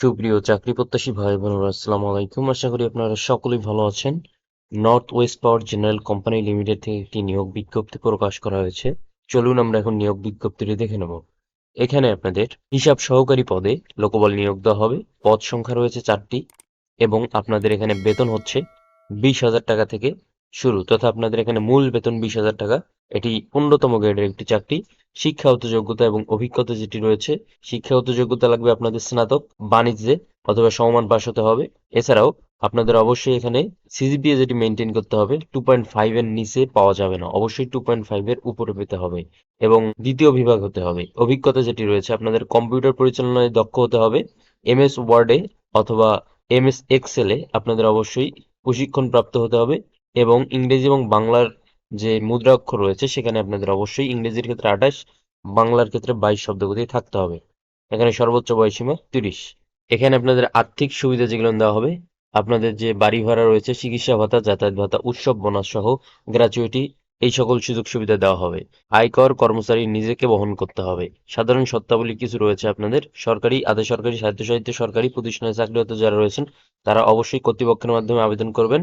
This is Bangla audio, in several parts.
সুপ্রিয় চাকরি প্রত্যাশী ভাই বোনেরা, আসসালামু আলাইকুম। আশা করি আপনারা সকলেই ভালো আছেন। North west power general company limited থেকে একটি নিয়োগ বিজ্ঞপ্তি প্রকাশ করা হয়েছে। চলুন আমরা এখন নিয়োগ বিজ্ঞপ্তিটি দেখে নেব। এখানে আপনাদের হিসাব সহকারী পদে লোকবল নিয়োগ দেওয়া হবে। পদ সংখ্যা রয়েছে চারটি এবং আপনাদের এখানে বেতন হচ্ছে বিশ হাজার টাকা থেকে শুরু। তথা আপনাদের এখানে মূল বেতন বিশ হাজার টাকা এটি পনেরোতম গ্রেডের একটি চাকরি। শিক্ষাগত যোগ্যতা এবং অভিজ্ঞতা যেটি রয়েছে শিক্ষাগত যোগ্যতা লাগবে আপনাদের স্নাতক, বাণিজ্যে অথবা সমমান পাস হতে হবে। এছাড়াও আপনাদের অবশ্যই এখানে সিজিপিএ যেটি মেনটেন করতে হবে টু পয়েন্ট ফাইভ এর নিচে পাওয়া যাবে না। অবশ্যই টু পয়েন্ট ফাইভ এর উপরে পেতে হবে এবং দ্বিতীয় বিভাগ হতে হবে। অভিজ্ঞতা যেটি রয়েছে, আপনাদের কম্পিউটার পরিচালনায় দক্ষ হতে হবে। এমএস ওয়ার্ডে অথবা এম এমএস এক্সেলে আপনাদের অবশ্যই প্রশিক্ষণ প্রাপ্ত হতে হবে এবং ইংরেজি এবং বাংলার যে মুদ্রাক্ষর রয়েছে, সেখানে আপনাদের অবশ্যই ইংরেজির ক্ষেত্রে আঠাশ, বাংলার ক্ষেত্রে বাইশ শব্দগতি থাকতে হবে। এখানে সর্বোচ্চ বয়সীমা তিরিশ। এখানে আপনাদের আর্থিক সুবিধা যেগুলো দেওয়া হবে, আপনাদের যে বাড়ি ভাড়া রয়েছে, চিকিৎসা ভাতা, যাতায়াত ভাতা, উৎসব বোনাস সহ গ্র্যাচুইটি, এই সকল সুযোগ সুবিধা দেওয়া হবে। আয়কর কর্মচারী নিজেকে বহন করতে হবে। সাধারণ সত্তাবলী কিছু রয়েছে আপনাদের, সরকারি আধা সরকারি স্বায়ত্তশাসিত সরকারি প্রতিষ্ঠানে চাকরিরত যারা রয়েছেন, তারা অবশ্যই কর্তৃপক্ষের মাধ্যমে আবেদন করবেন।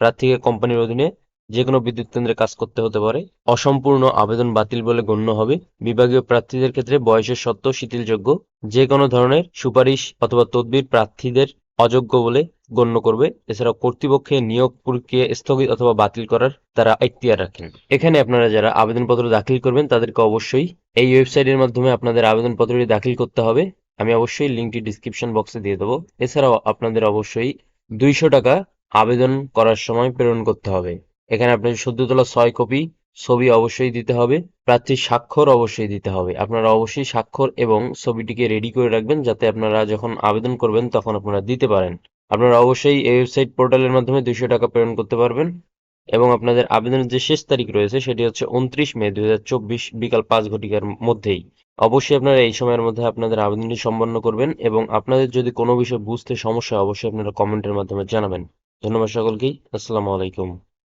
প্রার্থীকে কোম্পানির অধীনে যে কোনো বিদ্যুৎ কেন্দ্রে কাজ করতে হতে পারে। অসম্পূর্ণ আবেদন বাতিল বলে গণ্য হবে। বিভাগীয় প্রার্থীদের ক্ষেত্রে বয়সের সত্ত্ব শিথিলযোগ্য। যে কোনো ধরনের সুপারিশ অথবা তদবির প্রার্থীদের অযোগ্য বলে গণ্য করবে। এছাড়াও কর্তৃপক্ষের নিয়োগ প্রক্রিয়া স্থগিত অথবা বাতিল করার তারা এখতিয়ার রাখেন। এখানে আপনারা যারা আবেদনপত্র দাখিল করবেন, তাদেরকে অবশ্যই এই ওয়েবসাইটের মাধ্যমে আপনাদের আবেদনপত্রটি দাখিল করতে হবে। আমি অবশ্যই লিঙ্কটি ডিসক্রিপশন বক্সে দিয়ে দেবো। এছাড়াও আপনাদের অবশ্যই দুইশো টাকা আবেদন করার সময় প্রেরণ করতে হবে। এখানে আপনাদের সদ্য তোলা ছয় কপি ছবি অবশ্যই দিতে হবে, প্রার্থীর স্বাক্ষর অবশ্যই দিতে হবে। আপনারা অবশ্যই স্বাক্ষর এবং ছবিটিকে রেডি করে রাখবেন যাতে আপনারা যখন আবেদন করবেন তখন আপনারা দিতে পারেন। আপনারা অবশ্যই এই ওয়েবসাইট পোর্টালের মাধ্যমে দুইশো টাকা প্রেরণ করতে পারবেন এবং আপনাদের আবেদনের যে শেষ তারিখ রয়েছে সেটি হচ্ছে উনত্রিশ মে দুই হাজার চব্বিশ বিকাল পাঁচ ঘটিকার মধ্যেই। অবশ্যই আপনারা এই সময়ের মধ্যে আপনাদের আবেদনটি সম্পন্ন করবেন এবং আপনাদের যদি কোনো বিষয় বুঝতে সমস্যা অবশ্যই আপনারা কমেন্টের মাধ্যমে জানাবেন। ধন্যবাদ সকলকেই। আসসালামু আলাইকুম।